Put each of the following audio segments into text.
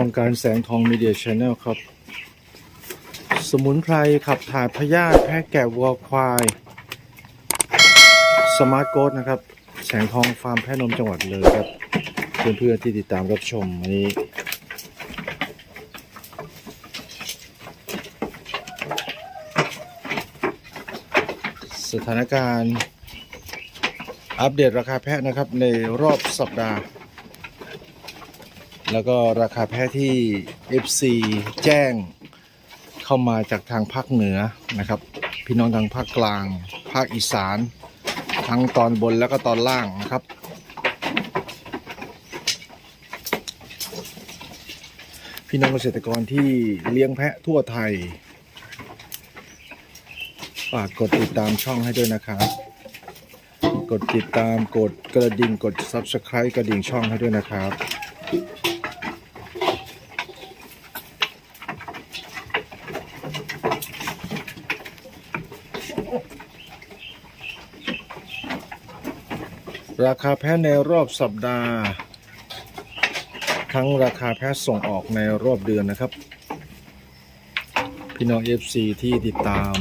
ช่องการแสงทองมีเดียชาแนลครับ สมุนไพรขับถ่ายพยาธิแพะแกะวัวควาย สมาร์ทโกดนะครับ แสงทองฟาร์มแพะนมจังหวัดเลยครับ เพื่อนๆที่ติดตามรับชมวันนี้สถานการณ์อัปเดตราคาแพะนะครับในรอบสัปดาห์ แล้วก็ราคาแพะที่ FC แจ้งเข้ามาจากทางภาคเหนือนะครับ พี่น้องทางภาคกลาง ภาคอีสาน ทั้งตอนบนแล้วก็ตอนล่างนะครับ พี่น้องเกษตรกรที่เลี้ยงแพะทั่วไทยฝากกดติดตามช่องให้ด้วยนะครับ กดติดตามกดกระดิ่งกด Subscribe กระดิ่งช่องให้ด้วยนะครับ ราคาแพะในรอบสัปดาห์ ทั้งราคาแพะส่งออกในรอบเดือนนะครับ พี่น้อง FC ที่ติดตาม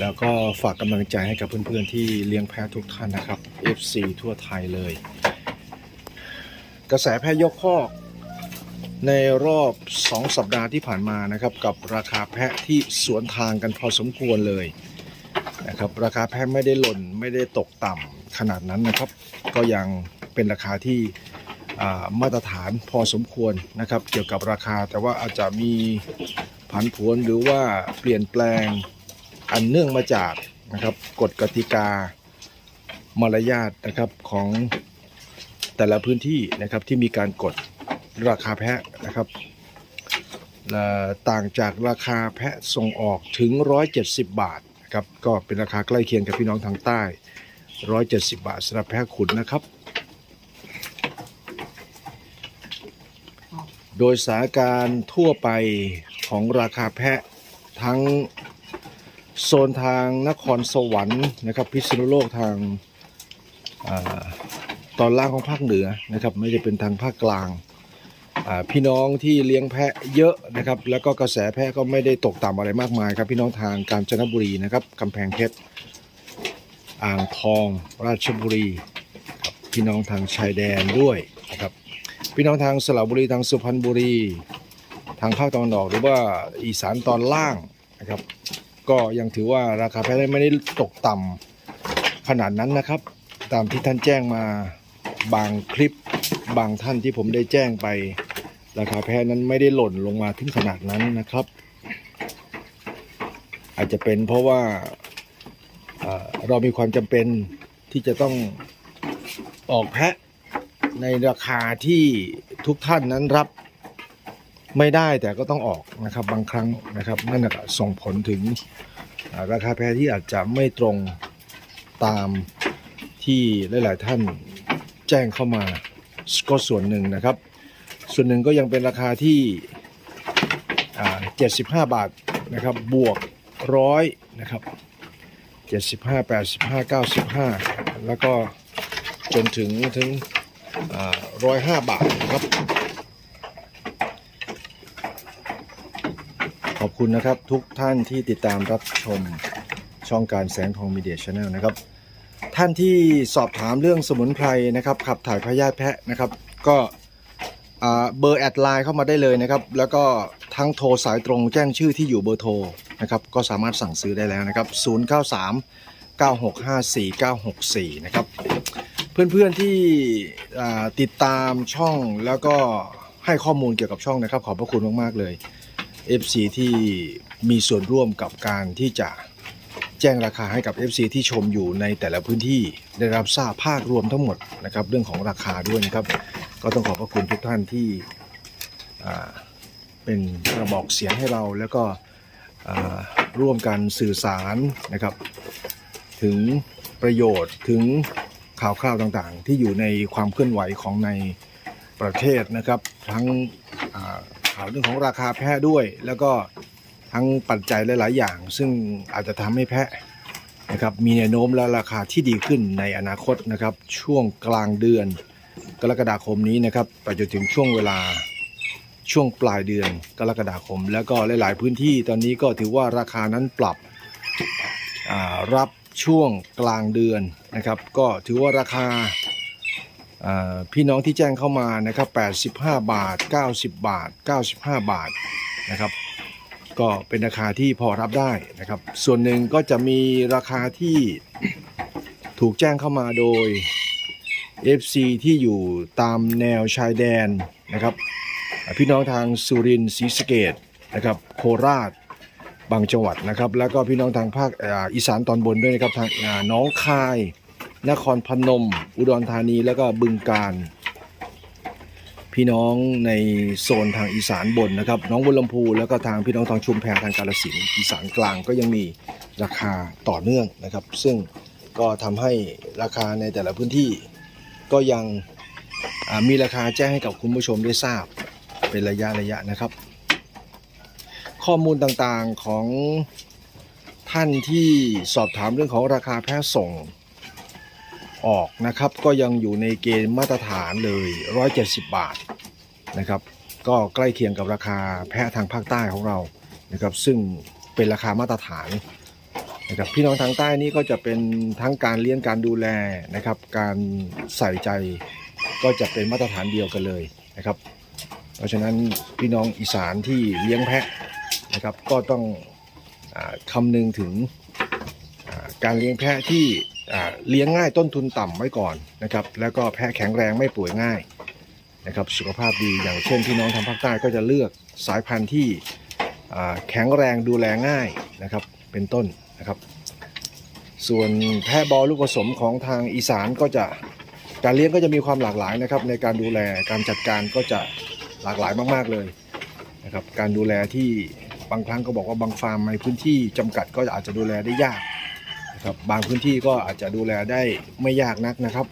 แล้วก็ฝากกำลังใจให้กับเพื่อนๆที่เลี้ยงแพะทุกท่านนะครับ FC ทั่วไทยเลย กระแสแพะยกคอก ในรอบ 2 สัปดาห์ที่ผ่านมานะครับ กับราคาแพะที่สวนทางกันพอสมควรเลยนะครับราคาแพะไม่ได้หล่นไม่ได้ตกต่ำขนาดนั้นนะครับ ก็ยังเป็นราคาที่มาตรฐานพอสมควรนะครับ เกี่ยวกับราคาแต่ว่าอาจจะมีผันผวนหรือว่าเปลี่ยนแปลงอันเนื่องมาจากนะครับกฎกติกามารยาทนะครับของแต่ละพื้นที่นะครับที่มีการกด ราคาแพะนะครับต่างจากราคาแพะส่งออกถึง 170 บาทนะครับก็เป็นราคาใกล้เคียงกับพี่น้องทางใต้ 170 บาทสำหรับแพะขุนนะครับ โดยสถานการณ์ทั่วไปของราคาแพะทั้งโซนทางนครสวรรค์นะครับพิษณุโลกทางอาตอนล่างของภาคเหนือนะครับไม่ได้เป็นทางภาคกลาง พี่น้องที่เลี้ยงแพะเยอะนะครับ แล้วก็กระแสแพะก็ไม่ได้ตกต่ำอะไรมากมายครับ พี่น้องทางกาญจนบุรีนะครับกำแพงเพชรอ่างทอง ราชบุรีพี่น้องทางชายแดนด้วยนะครับ พี่น้องทางสระบุรีทางสุพรรณบุรี ทางภาคตะวันออกหรือว่าอีสานตอนล่างนะครับ ก็ยังถือว่าราคาแพะไม่ได้ตกต่ำขนาดนั้นนะครับ ตามที่ท่านแจ้งมาบางคลิปบางท่านที่ผมได้แจ้งไป ราคาแพะนั้นไม่ได้หล่นลงมาถึงขนาดนั้นนะครับ อาจจะเป็นเพราะว่าเรามีความจำเป็นที่จะต้องออกแพะในราคาที่ทุกท่านนั้นรับไม่ได้แต่ก็ต้องออกนะครับบางครั้งนะครับนั่นก็ส่งผลถึงราคาแพะที่อาจจะไม่ตรงตามที่หลาย ๆ ท่านแจ้งเข้ามาก็ส่วนหนึ่งนะครับ ส่วนหนึ่งก็ยังเป็นราคาที่75บาทนะครับ บวกร้อยนะครับ75 85 95แล้วก็จนถึงถึงร้อยห้าบาทนะครับ ขอบคุณนะครับทุกท่านที่ติดตามรับชมช่องการแสงทองมีเดียชาแนลนะครับ ท่านที่สอบถามเรื่องสมุนไพรนะครับขับถ่ายพยาธิแพะนะครับ ก็ เบอร์แอดไลน์เข้ามาได้เลยนะครับ แล้วก็ทั้งโทรสายตรงแจ้งชื่อที่อยู่เบอร์โทรนะครับ ก็สามารถสั่งซื้อได้แล้วนะครับ 093 9654 964 นะครับ เพื่อนๆที่ติดตามช่องแล้วก็ให้ข้อมูลเกี่ยวกับช่องนะครับ ขอบพระคุณมากๆเลย FC ที่มีส่วนร่วมกับการที่จะ แจ้งราคาให้กับ FC ที่ชมอยู่ในแต่ละพื้นที่ได้รับทราบภาครวมทั้งหมดนะครับ เรื่องของราคาด้วยนะครับ ก็ต้องขอบพระคุณทุกท่านที่เป็นกระบอกเสียงให้เราแล้วก็ร่วมกันสื่อสารนะครับ ถึงประโยชน์ถึงข่าวคราวต่างๆ ที่อยู่ในความเคลื่อนไหวของในประเทศนะครับ ทั้งข่าวเรื่องของราคาแพะด้วย แล้วก็ ทั้งปัจจัยหลาย ๆ อย่าง ซึ่งอาจจะทำให้แพะนะครับมีแนวโน้มและราคาที่ดีขึ้นในอนาคตนะครับ ช่วงกลางเดือน กรกฎาคมนี้นะครับไปจนถึงช่วงเวลาช่วงปลายเดือนกรกฎาคม แล้วก็หลาย ๆ พื้นที่ตอนนี้ก็ถือว่าราคานั้นปรับรับช่วงกลางเดือนนะครับ ก็ถือว่าราคาพี่น้องที่แจ้งเข้ามานะครับ85 บาท 90 บาท 95 บาทนะครับ ก็เป็นราคาที่พอรับได้นะครับ ส่วนหนึ่งก็จะมีราคาที่ถูกแจ้งเข้ามาโดย FC ที่อยู่ตามแนวชายแดนนะครับ พี่น้องทางสุรินทร์ศรีสะเกดนะครับโคราชบางจังหวัดนะครับ แล้วก็พี่น้องทางภาคอีสานตอนบนด้วยนะครับทางน้องคาย นครพนม อุดรธานีแล้วก็บึงกาฬ พี่น้องในโซนทางอีสานบนนะครับ น้องบัวลำพูแล้วก็ทางพี่น้องทางชุมแพทางกาฬสินอีสานกลางก็ยังมีราคาต่อเนื่องนะครับ ซึ่งก็ทำให้ราคาในแต่ละพื้นที่ก็ยังมีราคาแจ้งให้กับคุณผู้ชมได้ทราบเป็นระยะระยะนะครับ ข้อมูลต่างๆของท่านที่สอบถามเรื่องของราคาแพะส่ง ออกนะครับ ก็ยังอยู่ในเกณฑ์มาตรฐานเลย 170 บาทนะครับ ก็ใกล้เคียงกับราคาแพะทางภาคใต้ของเรานะครับ ซึ่งเป็นราคามาตรฐานนะครับพี่น้องทางใต้นี่ก็จะเป็นทั้งการเลี้ยงการดูแลนะครับ การใส่ใจก็จะเป็นมาตรฐานเดียวกันเลยนะครับ เพราะฉะนั้นพี่น้องอีสานที่เลี้ยงแพะนะครับ ก็ต้องอคำนึงถึงการเลี้ยงแพะที่ เลี้ยงง่ายต้นทุนต่ำไว้ก่อนนะครับ แล้วก็แพะแข็งแรงไม่ป่วยง่ายนะครับ สุขภาพดีอย่างเช่นพี่น้องทางภาคใต้ก็จะเลือกสายพันธุ์ที่แข็งแรงดูแลง่ายนะครับ เป็นต้นนะครับ ส่วนแพะบอลูกผสมของทางอีสานก็จะการเลี้ยงก็จะมีความหลากหลายนะครับ ในการดูแลการจัดการก็จะหลากหลายมาก ๆเลยนะครับ การดูแลที่บางครั้งก็บอกว่าบางฟาร์มในพื้นที่จำกัดก็อาจจะดูแลได้ยาก นะครับบางพื้นที่ก็อาจจะดูแลได้ไม่ยากนักนะครับ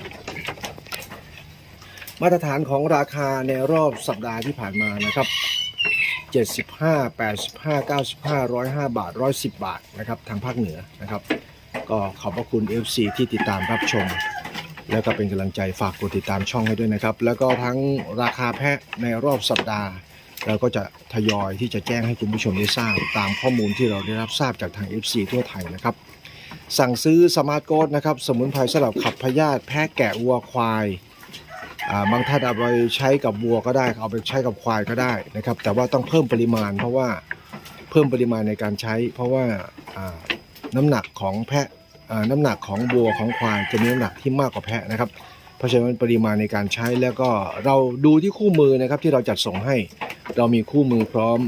มาตรฐานของราคาในรอบสัปดาห์ที่ผ่านมานะครับ 75 85 95 105 บาท 110 บาทนะครับทางภาคเหนือนะครับ ก็ขอบพระคุณ FC ที่ติดตามรับชม แล้วก็เป็นกำลังใจฝากกดติดตามช่องให้ด้วยนะครับ แล้วก็ทั้งราคาแพะในรอบสัปดาห์เราก็จะทยอยที่จะแจ้งให้คุณผู้ชมได้ทราบตามข้อมูลที่เราได้รับทราบจากทาง FC ทั่วไทยนะครับ สั่งซื้อสมาร์ทโค้ดนะครับ สมุนไพรสำหรับขับพยาธิแพะแกะวัวควายบางท่านเอาไปใช้กับวัวก็ได้ เอาไปใช้กับควายก็ได้นะครับ แต่ว่าต้องเพิ่มปริมาณ เพราะว่าเพิ่มปริมาณในการใช้ เพราะว่าน้ำหนักของแพะน้ำหนักของวัวของควายจะมีน้ำหนักที่มากกว่าแพะนะครับ เพราะฉะนั้นปริมาณในการใช้แล้วก็เราดูที่คู่มือนะครับที่เราจัดส่งให้ เรามีคู่มือพร้อม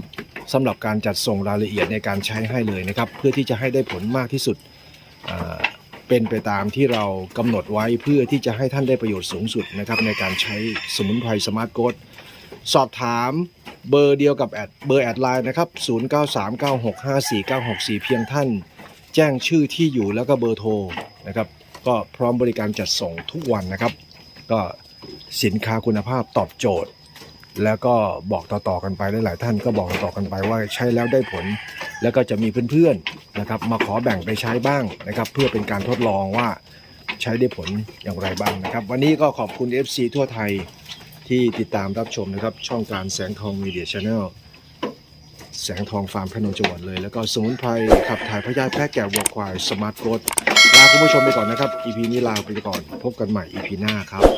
สำหรับการจัดส่งรายละเอียดในการใช้ให้เลยนะครับ เพื่อที่จะให้ได้ผลมากที่สุด เป็นไปตามที่เรากำหนดไว้เพื่อที่จะให้ท่านได้ประโยชน์สูงสุดนะครับในการใช้สมุนไพรสมาร์ทโค้ดสอบถามเบอร์เดียวกับแอดเบอร์แอดไลน์นะครับ 0939654964 เพียงท่านแจ้งชื่อที่อยู่แล้วก็เบอร์โทรนะครับ ก็พร้อมบริการจัดส่งทุกวันนะครับ ก็สินค้าคุณภาพตอบโจทย์ แล้วก็บอกต่อๆกันไปหลายๆท่านก็บอกต่อๆกันไปว่าใช้แล้วได้ผล แล้วก็จะมีเพื่อนๆนะครับ มาขอแบ่งไปใช้บ้างนะครับ เพื่อเป็นการทดลองว่าใช้ได้ผลอย่างไรบ้างนะครับ วันนี้ก็ขอบคุณ FC ทั่วไทยที่ติดตามรับชมนะครับ ช่องการแสงทองมีเดียชาแนลแสงทองฟาร์มพนมจังหวัดเลย แล้วก็สมุนไพรขับถ่ายพยาธิแพะแก่วัวควายสมาร์ทโกดลาคุณผู้ชมไปก่อนนะครับ EP นี้ลาไปก่อน พบกันใหม่ EP หน้าครับ